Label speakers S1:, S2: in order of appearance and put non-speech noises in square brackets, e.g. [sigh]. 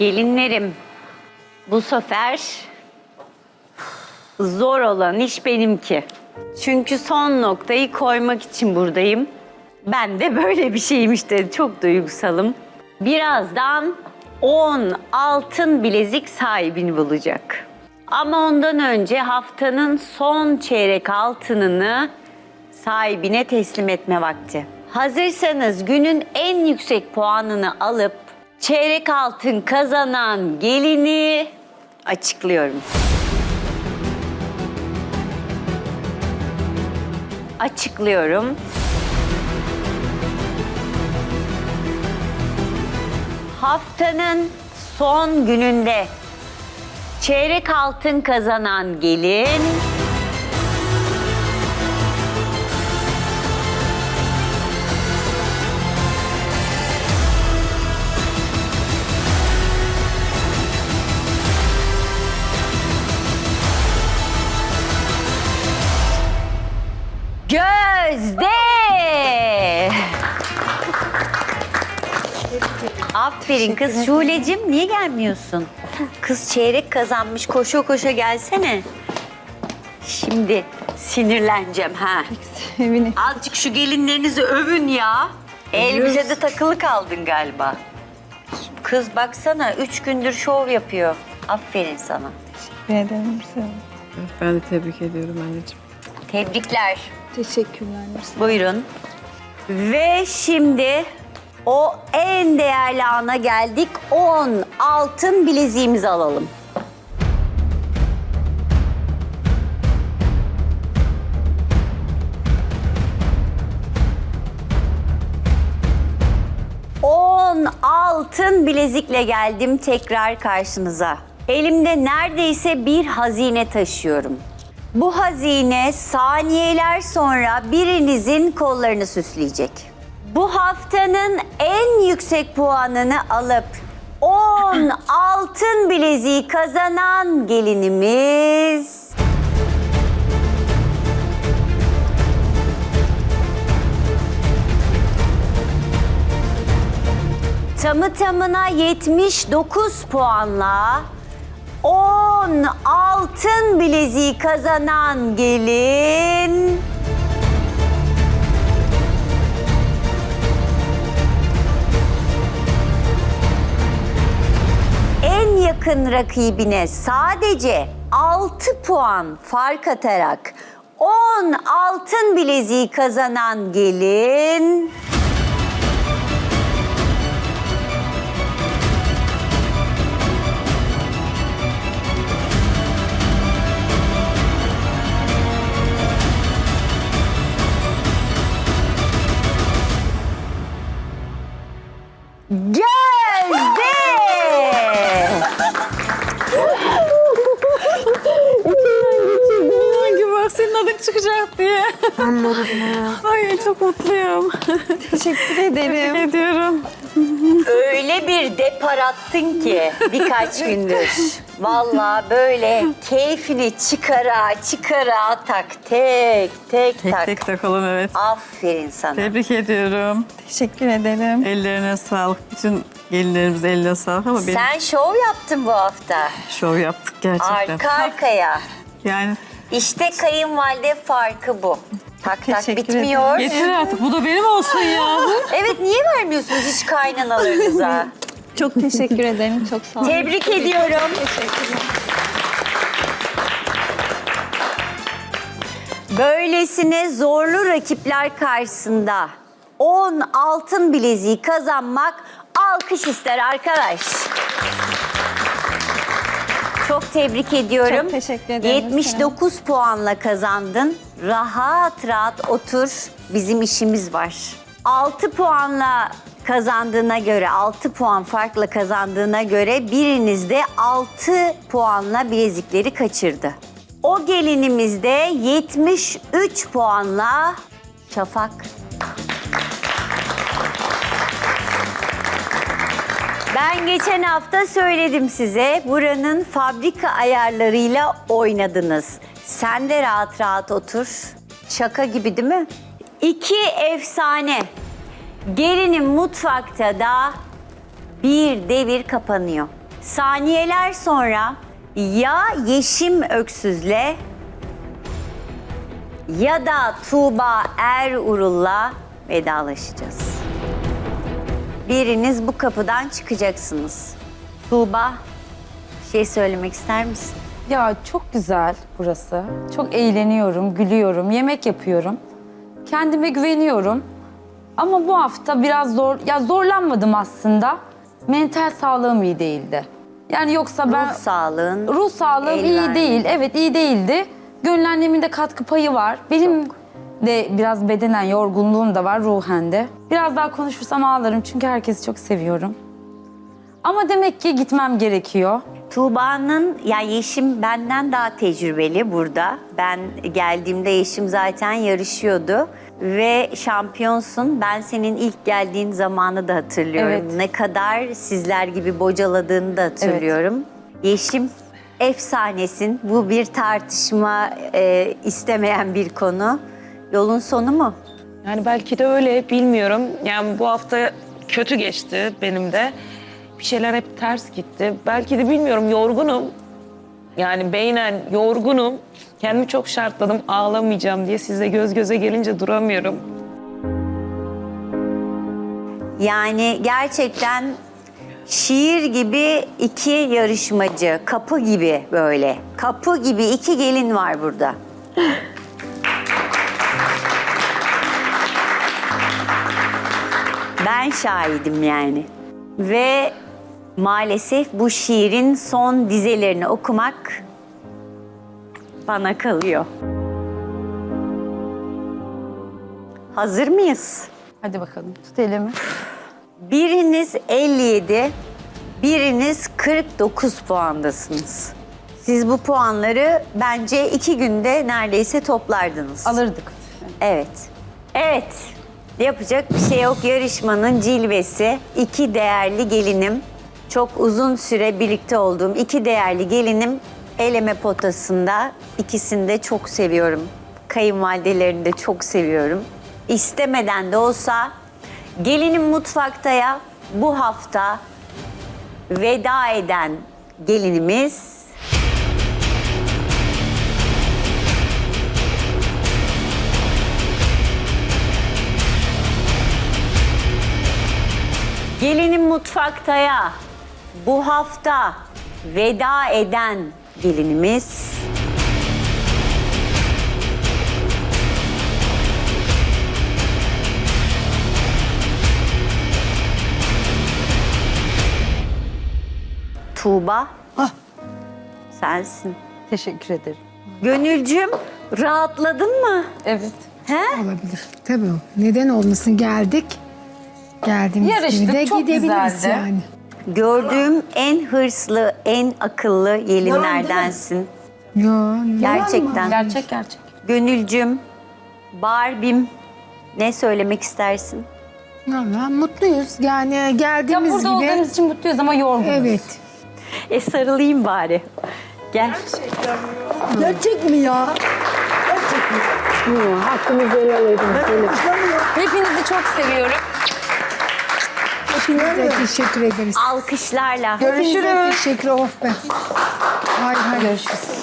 S1: Gelinlerim, bu sefer zor olan iş benimki. Çünkü son noktayı koymak için buradayım. Ben de böyle bir şeyim işte. Çok duygusalım. Birazdan 10 altın bilezik sahibini bulacak. Ama ondan önce haftanın son çeyrek altınını sahibine teslim etme vakti. Hazırsanız günün en yüksek puanını alıp çeyrek altın kazanan gelini açıklıyorum. Açıklıyorum. Haftanın son gününde çeyrek altın kazanan gelin Gözde. Aferin kız Şule'cim niye gelmiyorsun? Kız çeyrek kazanmış koşa koşa gelsene. Şimdi sinirleneceğim ha.
S2: Evine.
S1: Azıcık şu gelinlerinizi övün ya. Elbisede takılı kaldın galiba. Kız baksana üç gündür şov yapıyor. Aferin sana.
S2: Teşekkür ederim Nursel Hanım.
S3: Ben de tebrik ediyorum anneciğim.
S1: Tebrikler.
S2: Teşekkürler
S1: Buyurun. Ve şimdi o en değerli ana geldik. 10 altın bileziğimizi alalım. On altın bilezikle geldim tekrar karşınıza. Elimde neredeyse bir hazine taşıyorum. Bu hazine saniyeler sonra birinizin kollarını süsleyecek. Bu haftanın en yüksek puanını alıp 10 altın bileziği kazanan gelinimiz tamı tamına 79 puanla 10 altın bileziği kazanan gelin. En yakın rakibine sadece 6 puan fark atarak 10 altın bileziği kazanan gelin
S2: çıkacak diye. Ay çok mutluyum. Teşekkür ederim. Teşekkür ediyorum.
S1: Öyle bir depar attın ki birkaç [laughs] gündür. Vallahi böyle keyfini çıkara çıkara tak tek tek,
S3: Tek
S1: tak.
S3: tek takalım evet.
S1: Aferin sana.
S3: Tebrik ediyorum.
S2: Teşekkür ederim.
S3: Ellerine sağlık. Bütün gelinlerimize eline sağlık ama benim
S1: Sen şov yaptın bu hafta.
S3: şov yaptık gerçekten.
S1: Arka arkaya. [laughs]
S3: Yani
S1: İşte kayınvalide farkı bu. Tak tak
S2: Teşekkür
S1: bitmiyor.
S3: yeter artık. Bu da benim olsun ya. [laughs]
S1: Evet niye vermiyorsunuz hiç kaynanalarınıza? [laughs]
S2: Çok teşekkür ederim. Çok sağ olun.
S1: Tebrik ediyorum.
S2: Teşekkürler.
S1: Böylesine zorlu rakipler karşısında 10 altın bileziği kazanmak alkış ister arkadaş. Çok tebrik ediyorum.
S2: Çok teşekkür ederim
S1: 79 puanla kazandın. Rahat rahat otur. Bizim işimiz var. 6 puanla kazandığına göre, 6 puan farkla kazandığına göre biriniz de 6 puanla bilezikleri kaçırdı. O gelinimiz de 73 puanla Şafak. Ben geçen hafta söyledim size buranın fabrika ayarlarıyla oynadınız. Sen de rahat rahat otur. Şaka gibi değil mi? İki efsane. Gelinin mutfakta da bir devir kapanıyor. Saniyeler sonra ya Yeşim Öksüz'le ya da Tuğba Erurul'la vedalaşacağız. Biriniz bu kapıdan çıkacaksınız. Tuğba, bir şey söylemek ister misin?
S4: Ya çok güzel burası. Çok eğleniyorum, gülüyorum, yemek yapıyorum. Kendime güveniyorum. Ama bu hafta biraz zor, ya zorlanmadım aslında. Mental sağlığım iyi değildi. Yani yoksa ben
S1: Ruh sağlığın.
S4: ruh sağlığım iyi
S1: vermedi.
S4: değil. Evet iyi değildi. Gönül annemin de katkı payı var. Benim de biraz bedenen yorgunluğum da var ruhen de. Biraz daha konuşursam ağlarım çünkü herkesi çok seviyorum. Ama demek ki gitmem gerekiyor.
S1: Tuğba'nın, ya Yeşim benden daha tecrübeli burada. Ben geldiğimde Yeşim zaten yarışıyordu. Ve şampiyonsun. Ben senin ilk geldiğin zamanı da hatırlıyorum.
S4: Evet.
S1: Ne kadar sizler gibi bocaladığını da hatırlıyorum. Yeşim efsanesin. Bu bir tartışma e, istemeyen bir konu. Yolun sonu mu?
S5: Yani belki de öyle bilmiyorum. Yani bu hafta kötü geçti benim de. Bir şeyler hep ters gitti. Belki de bilmiyorum yorgunum. Yani beynen yorgunum. Kendimi çok şartladım ağlamayacağım diye sizle göz göze gelince duramıyorum.
S1: Yani gerçekten şiir gibi iki yarışmacı, kapı gibi böyle. Kapı gibi iki gelin var burada. [laughs] Ben şahidim yani. Ve maalesef bu şiirin son dizelerini okumak bana kalıyor. Hazır mıyız?
S4: Hadi bakalım tut elimi.
S1: Biriniz 57, biriniz 49 puandasınız. Siz bu puanları bence iki günde neredeyse toplardınız.
S4: Alırdık.
S1: Evet. Evet. Yapacak bir şey yok. Yarışmanın cilvesi. iki değerli gelinim. Çok uzun süre birlikte olduğum iki değerli gelinim eleme potasında. İkisini de çok seviyorum. Kayınvalidelerini de çok seviyorum. İstemeden de olsa gelinim mutfaktaya bu hafta veda eden gelinimiz Gelinim mutfaktaya bu hafta veda eden gelinimiz Tuğba. Sensin.
S4: Teşekkür ederim.
S1: Gönülcüm rahatladın mı?
S4: Evet.
S1: He?
S6: Olabilir. Tabii. Neden olmasın geldik. Geldiğimiz
S4: Yarıştık,
S6: gibi de
S4: çok
S6: gidebiliriz
S4: güzeldi.
S6: yani.
S1: Gördüğüm en hırslı, en akıllı gelinlerdensin.
S6: Yo.
S1: Gerçekten.
S4: Gerçek gerçek.
S1: Gönülcüm, Barbim ne söylemek istersin?
S6: Valla mutluyuz. Yani
S4: Ya
S6: geldiğimiz
S4: burada
S6: gibi.
S4: olduğumuz için mutluyuz ama yorgunuz.
S6: Evet.
S1: E sarılayım bari. Gel.
S4: Hepinizi çok seviyorum.
S6: Hepinize teşekkür ederiz.
S1: Alkışlarla.
S6: Hepinize teşekkür of be. Hayır hayır.
S4: Görüşürüz.